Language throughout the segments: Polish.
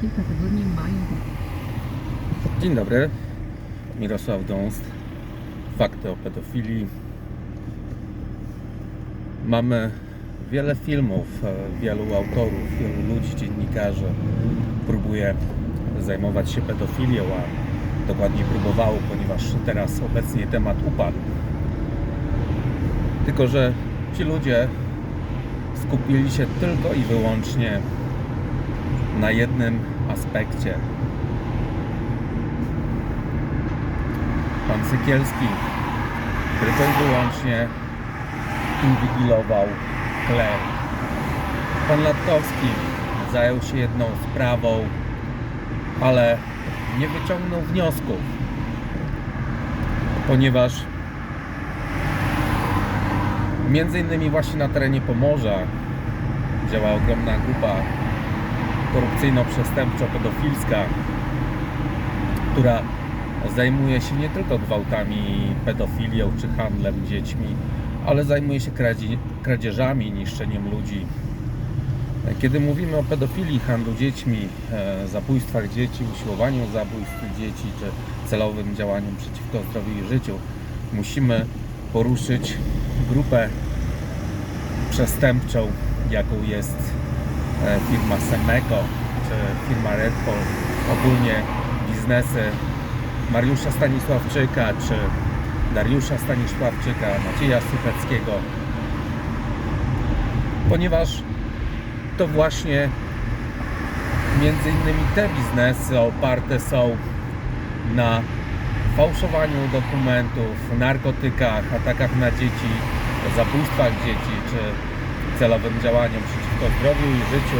kilka tygodni mają Dzień dobry, Mirosław Dąst. Fakty o pedofilii. Mamy wiele filmów, e, wielu autorów, wielu ludzi, dziennikarzy próbuje zajmować się pedofilią, a dokładniej próbowało, ponieważ teraz obecnie temat upadł. Tylko, że ci ludzie skupili się tylko i wyłącznie na jednym aspekcie pan Sykielski tylko i wyłącznie inwigilował kler. Pan Latkowski zajął się jedną sprawą, ale nie wyciągnął wniosków, ponieważ między innymi właśnie na terenie Pomorza działa ogromna grupa korupcyjno-przestępczo-pedofilska, która zajmuje się nie tylko gwałtami, pedofilią czy handlem dziećmi, ale zajmuje się kradzie- kradzieżami, niszczeniem ludzi. Kiedy mówimy o pedofilii, handlu dziećmi, e, zabójstwach dzieci, usiłowaniu zabójstw dzieci czy celowym działaniu przeciwko zdrowiu i życiu, musimy poruszyć grupę przestępczą, jaką jest firma Semeco czy firma Red Bull, ogólnie biznesy Mariusza Stanisławczyka czy Dariusza Stanisławczyka, Macieja Sucheckiego, ponieważ to właśnie między innymi te biznesy oparte są na fałszowaniu dokumentów, narkotykach, atakach na dzieci, zabójstwach dzieci czy celowym działaniom zdrowiu i życiu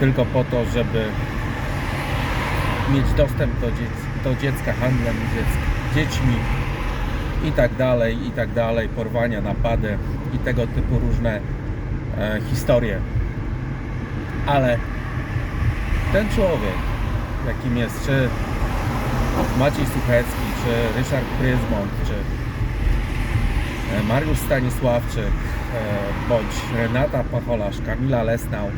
tylko po to, żeby mieć dostęp do, dziec- do dziecka, handlem dziec- dziećmi i tak dalej, i tak dalej, porwania, napady i tego typu różne e, historie. Ale ten człowiek, jakim jest czy Maciej Suchecki, czy Ryszard Pryzmont, czy Mariusz Stanisławczyk, e, bądź Renata Pacholarz, Kamila Lesnał,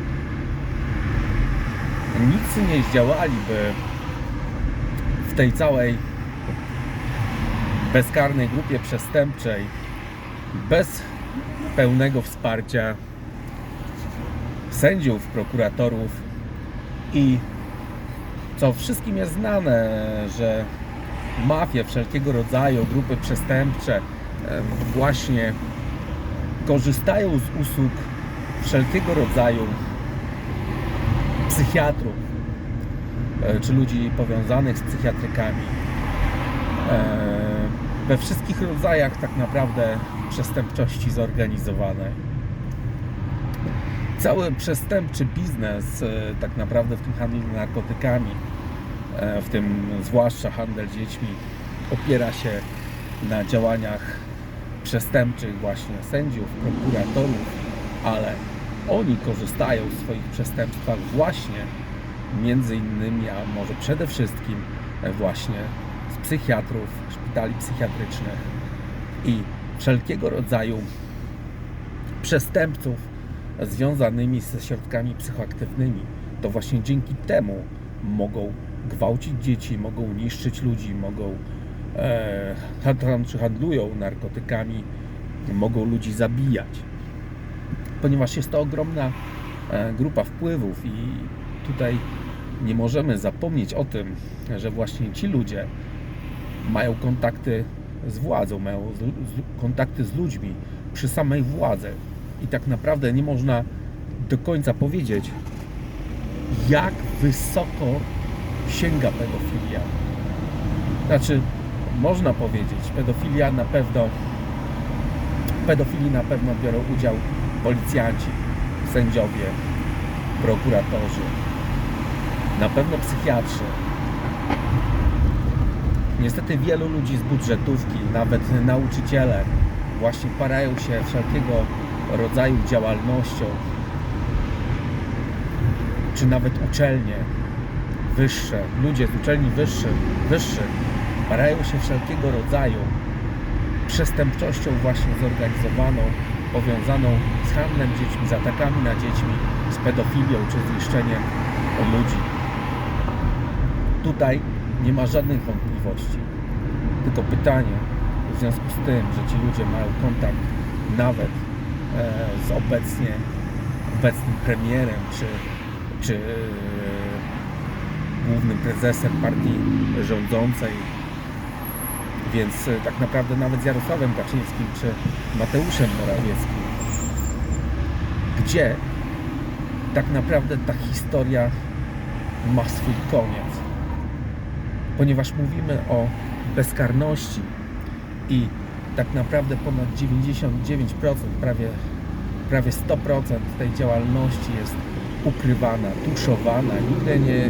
nic nie zdziałaliby w tej całej bezkarnej grupie przestępczej bez pełnego wsparcia sędziów, prokuratorów i co wszystkim jest znane, że mafie wszelkiego rodzaju, grupy przestępcze właśnie korzystają z usług wszelkiego rodzaju psychiatrów e, czy ludzi powiązanych z psychiatrykami. E, We wszystkich rodzajach tak naprawdę przestępczości zorganizowanej. Cały przestępczy biznes e, tak naprawdę w tym handlu narkotykami, w tym zwłaszcza handel dziećmi, opiera się na działaniach przestępczych właśnie sędziów, prokuratorów, ale oni korzystają w swoich przestępstwach właśnie między innymi, a może przede wszystkim właśnie z psychiatrów, szpitali psychiatrycznych i wszelkiego rodzaju przestępców związanymi ze środkami psychoaktywnymi. To właśnie dzięki temu mogą gwałcić dzieci, mogą niszczyć ludzi, mogą czy handlują narkotykami, mogą ludzi zabijać ponieważ jest to ogromna e, grupa wpływów i tutaj nie możemy zapomnieć o tym, że właśnie ci ludzie mają kontakty z władzą, mają kontakty z ludźmi przy samej władzy i tak naprawdę nie można do końca powiedzieć, jak wysoko sięga pedofilia. Znaczy, można powiedzieć, pedofilia na pewno pedofilii na pewno biorą udział policjanci, sędziowie, prokuratorzy, na pewno psychiatrzy. Niestety wielu ludzi z budżetówki, nawet nauczyciele, właśnie parają się wszelkiego rodzaju działalnością, czy nawet uczelnie wyższe, ludzie z uczelni wyższych, wyższych parają się wszelkiego rodzaju przestępczością właśnie zorganizowaną, powiązaną z handlem dziećmi, z atakami na dziećmi, z pedofilią czy z niszczeniem o ludzi. Tutaj nie ma żadnych wątpliwości. Tylko pytanie, w związku z tym, że ci ludzie mają kontakt nawet e, z obecnie, obecnym premierem czy, czy e, głównym prezesem partii rządzącej, więc e, tak naprawdę nawet z Jarosławem Kaczyńskim czy Mateuszem Morawieckim, gdzie tak naprawdę ta historia ma swój koniec. Ponieważ mówimy o bezkarności i tak naprawdę ponad 99%, prawie, prawie 100% tej działalności jest ukrywana, tuszowana, nigdy nie,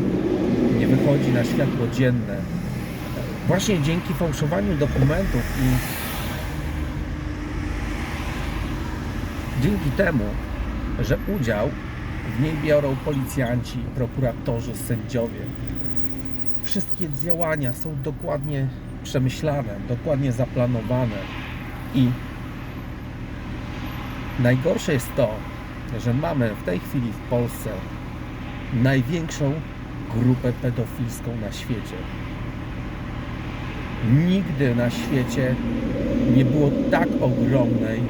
nie wychodzi na światło dzienne. Właśnie dzięki fałszowaniu dokumentów i dzięki temu, że udział w niej biorą policjanci, prokuratorzy, sędziowie. Wszystkie działania są dokładnie przemyślane, dokładnie zaplanowane i najgorsze jest to, że mamy w tej chwili w Polsce największą grupę pedofilską na świecie. Nigdy na świecie nie było tak ogromnej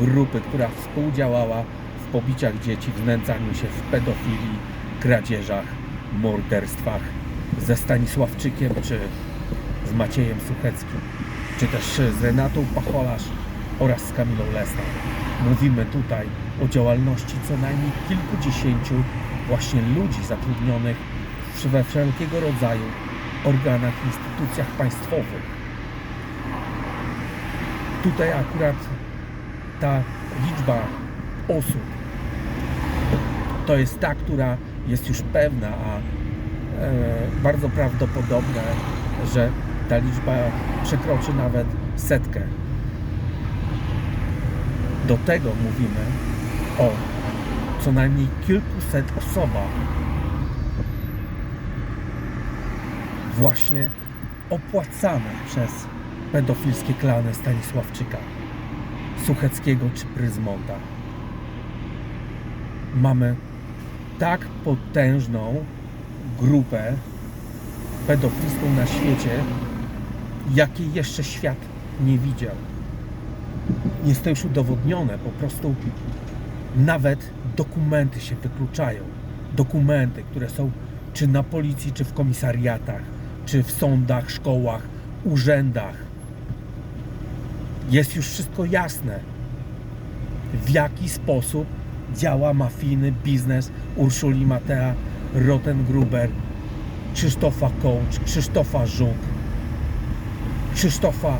grupy, która współdziałała w pobiciach dzieci, w znęcaniu się, w pedofilii, kradzieżach, morderstwach ze Stanisławczykiem czy z Maciejem Sucheckim, czy też z Renatą Pacholasz oraz z Kamilą Lesną. Mówimy tutaj o działalności co najmniej kilkudziesięciu właśnie ludzi zatrudnionych we wszelkiego rodzaju organach, instytucjach państwowych. Tutaj akurat ta liczba osób to jest ta, która jest już pewna, a e, bardzo prawdopodobne, że ta liczba przekroczy nawet setkę. Do tego mówimy o co najmniej kilkuset osobach właśnie opłacanych przez pedofilskie klany Stanisławczyka, Sucheckiego czy Pryzmonta. Mamy tak potężną grupę pedofilską na świecie, jakiej jeszcze świat nie widział. Jest to już udowodnione, po prostu nawet dokumenty się wykluczają. Dokumenty, które są czy na policji, czy w komisariatach, czy w sądach, szkołach, urzędach. Jest już wszystko jasne, w jaki sposób działa mafijny biznes Urszuli Matea, Rotengruber, Krzysztofa Kołcz, Krzysztofa Żuk, Krzysztofa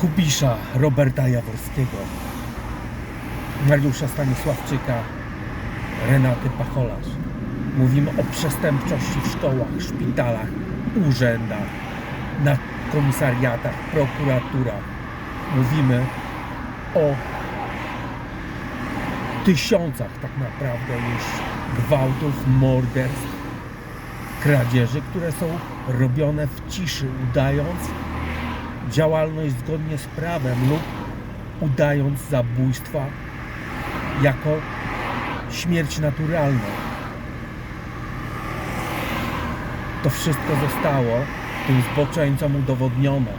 Hubisza, Roberta Jaworskiego, Mariusza Stanisławczyka, Renaty Pacholarz. Mówimy o przestępczości w szkołach, szpitalach, urzędach, na komisariatach, prokuraturach. Mówimy o tysiącach tak naprawdę już gwałtów, morderstw, kradzieży, które są robione w ciszy, udając działalność zgodnie z prawem lub udając zabójstwa jako śmierć naturalną. To wszystko zostało tym zboczeńcom udowodnione.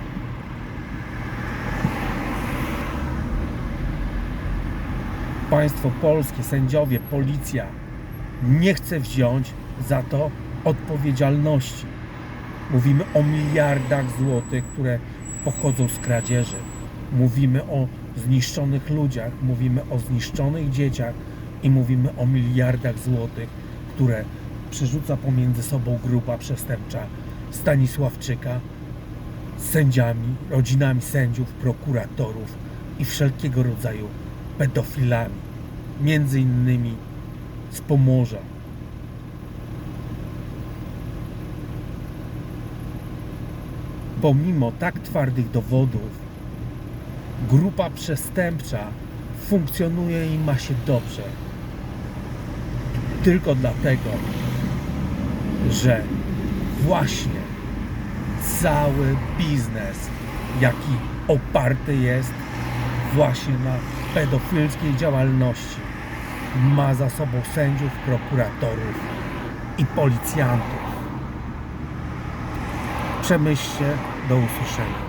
Państwo polskie, sędziowie, policja nie chce wziąć za to odpowiedzialności. Mówimy o miliardach złotych, które pochodzą z kradzieży. Mówimy o zniszczonych ludziach, mówimy o zniszczonych dzieciach i mówimy o miliardach złotych, które przerzuca pomiędzy sobą grupa przestępcza Stanisławczyka z sędziami, rodzinami sędziów, prokuratorów i wszelkiego rodzaju pedofilami, między innymi z Pomorza. Pomimo tak twardych dowodów, grupa przestępcza funkcjonuje i ma się dobrze. Tylko dlatego, że właśnie cały biznes, jaki oparty jest właśnie na pedofilskiej działalności, ma za sobą sędziów, prokuratorów i policjantów. Przemyślcie, do usłyszenia.